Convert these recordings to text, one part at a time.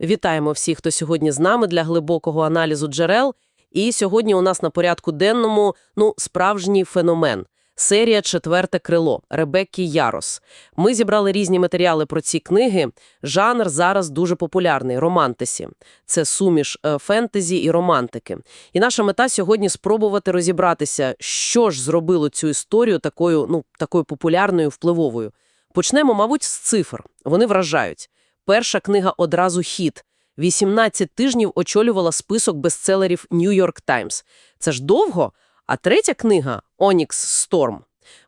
Вітаємо всіх, хто сьогодні з нами для глибокого аналізу джерел. І сьогодні у нас на порядку денному ну, справжній феномен. Серія «Четверте крило» Ребекки Ярос. Ми зібрали різні матеріали про ці книги. Жанр зараз дуже популярний – романтесі. Це суміш е, фентезі і романтики. І наша мета сьогодні – спробувати розібратися, що ж зробило цю історію такою, ну, такою популярною, впливовою. Почнемо, мабуть, з цифр. Вони вражають. Перша книга одразу хіт. 18 тижнів очолювала список бестселерів New York Times. Це ж довго. А третя книга «Onyx Storm».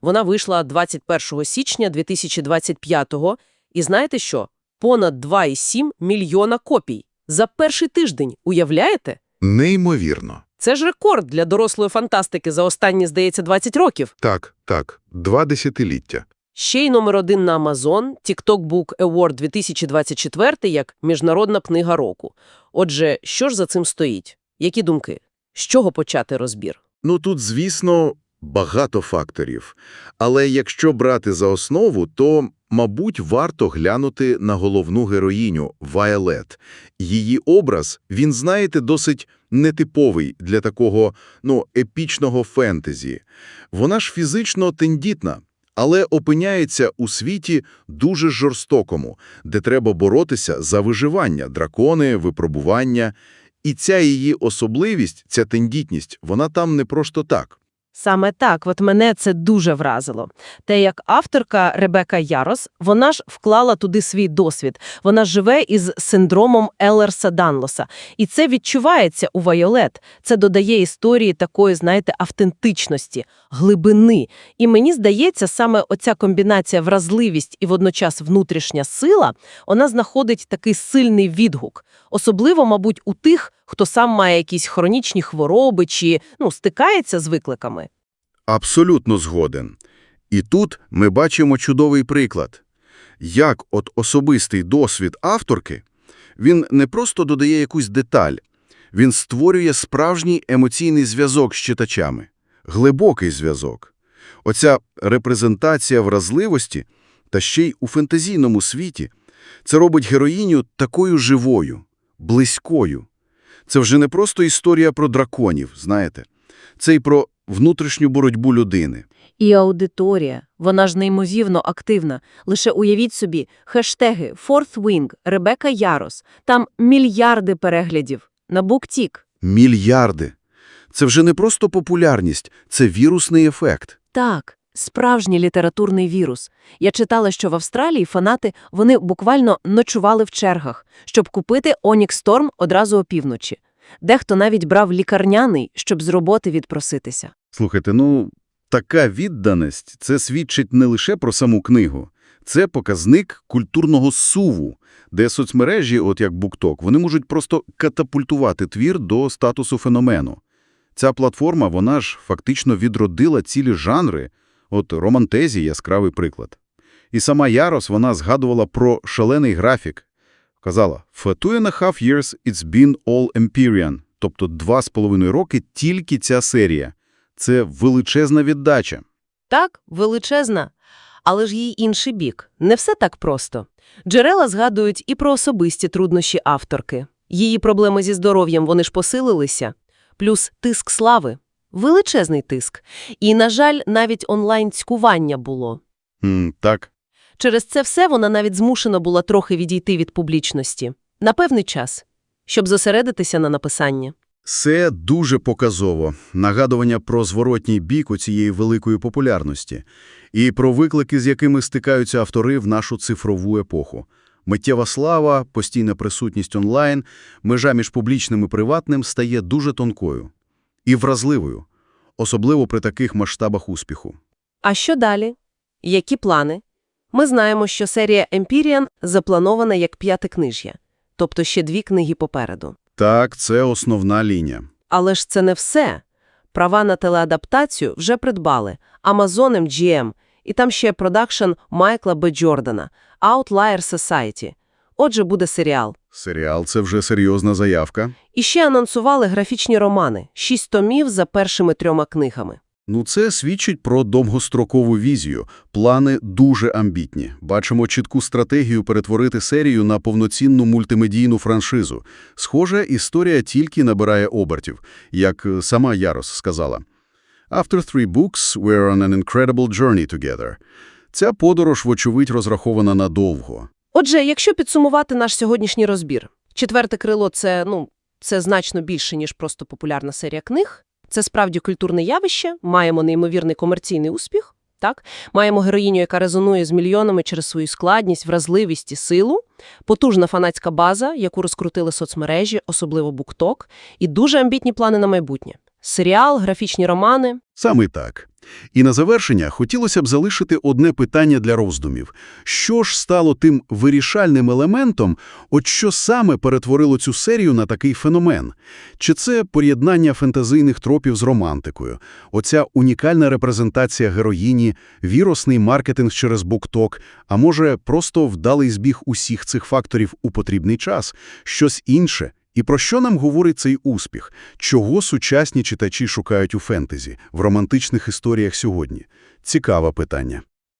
Вона вийшла 21 січня 2025-го. І знаєте що? Понад 2,7 мільйона копій. За перший тиждень. Уявляєте? Неймовірно. Це ж рекорд для дорослої фантастики за останні, здається, 20 років. Так, так, два десятиліття. Ще й номер один на Amazon, TikTok Book Award 2024 як міжнародна книга року. Отже, що ж за цим стоїть? Які думки? З чого почати розбір? Ну тут, звісно, багато факторів. Але якщо брати за основу, то, мабуть, варто глянути на головну героїню Вайолет. Її образ, він, знаєте, досить нетиповий для такого, ну, епічного фентезі. Вона ж фізично тендітна, але опиняється у світі дуже жорстокому, де треба боротися за виживання, дракони, випробування. І ця її особливість, ця тендітність, вона там не просто так. Саме так, от мене це дуже вразило. Те, як авторка Ребека Ярос, вона ж вклала туди свій досвід. Вона живе із синдромом Еллерса Данлоса. І це відчувається у Вайолет. Це додає історії такої, знаєте, автентичності, глибини. І мені здається, саме оця комбінація вразливість і водночас внутрішня сила, вона знаходить такий сильний відгук. Особливо, мабуть, у тих, хто сам має якісь хронічні хвороби чи ну, стикається з викликами. Абсолютно згоден. І тут ми бачимо чудовий приклад. Як от особистий досвід авторки, він не просто додає якусь деталь, він створює справжній емоційний зв'язок з читачами, глибокий зв'язок. Оця репрезентація вразливості, та ще й у фентезійному світі, це робить героїню такою живою, близькою. Це вже не просто історія про драконів, знаєте. Це й про внутрішню боротьбу людини. І аудиторія, вона ж неймовірно активна. Лише уявіть собі, хештеги Fourth Wing, Ребека Ярос, там мільярди переглядів. На BookTik. Мільярди. Це вже не просто популярність, це вірусний ефект. Так, справжній літературний вірус. Я читала, що в Австралії фанати, вони буквально ночували в чергах, щоб купити Onyx Storm одразу опівночі. Дехто навіть брав лікарняний, щоб з роботи відпроситися. Слухайте, ну, така відданість – це свідчить не лише про саму книгу. Це показник культурного суву, де соцмережі, от як BookTok, вони можуть просто катапультувати твір до статусу феномену. Ця платформа, вона ж фактично відродила цілі жанри, от романтезі – яскравий приклад. І сама Ярос, вона згадувала про шалений графік. Казала, «For two and a half years it's been all Empyrean», тобто два з половиною роки тільки ця серія. Це величезна віддача. Так, величезна. Але ж їй інший бік. Не все так просто. Джерела згадують і про особисті труднощі авторки. Її проблеми зі здоров'ям, вони ж посилилися. Плюс тиск слави. Величезний тиск. І, на жаль, навіть онлайн-цькування було. М, так. Через це все вона навіть змушена була трохи відійти від публічності. На певний час. Щоб зосередитися на написанні. Це дуже показово. Нагадування про зворотній бік у цієї великої популярності. І про виклики, з якими стикаються автори в нашу цифрову епоху. Миттєва слава, постійна присутність онлайн, межа між публічним і приватним стає дуже тонкою. І вразливою. Особливо при таких масштабах успіху. А що далі? Які плани? Ми знаємо, що серія Empyrean запланована як п'ятикнижя, тобто ще дві книги попереду. Так, це основна лінія. Але ж це не все. Права на телеадаптацію вже придбали Amazon MGM, і там ще продакшн Майкла Б. Джордана, Outlier Society. Отже, буде серіал. Серіал – це вже серйозна заявка. І ще анонсували графічні романи, шість томів за першими трьома книгами. Ну, це свідчить про довгострокову візію. Плани дуже амбітні. Бачимо чітку стратегію перетворити серію на повноцінну мультимедійну франшизу. Схоже, історія тільки набирає обертів, як е, сама Ярос сказала. After three books, we're on an incredible journey together. Ця подорож, вочевидь, розрахована надовго. Отже, якщо підсумувати наш сьогоднішній розбір, четверте крило це, ну, це значно більше, ніж просто популярна серія книг. Це справді культурне явище, маємо неймовірний комерційний успіх, так? Маємо героїню, яка резонує з мільйонами через свою складність, вразливість і силу, потужна фанатська база, яку розкрутили соцмережі, особливо BookTok, і дуже амбітні плани на майбутнє. Серіал, графічні романи. Саме так. І на завершення хотілося б залишити одне питання для роздумів. Що ж стало тим вирішальним елементом, от що саме перетворило цю серію на такий феномен? Чи це поєднання фентезийних тропів з романтикою? Оця унікальна репрезентація героїні, вірусний маркетинг через букток, а може просто вдалий збіг усіх цих факторів у потрібний час? Щось інше? І про що нам говорить цей успіх? Чого сучасні читачі шукають у фентезі, в романтичних історіях сьогодні? Цікаве питання.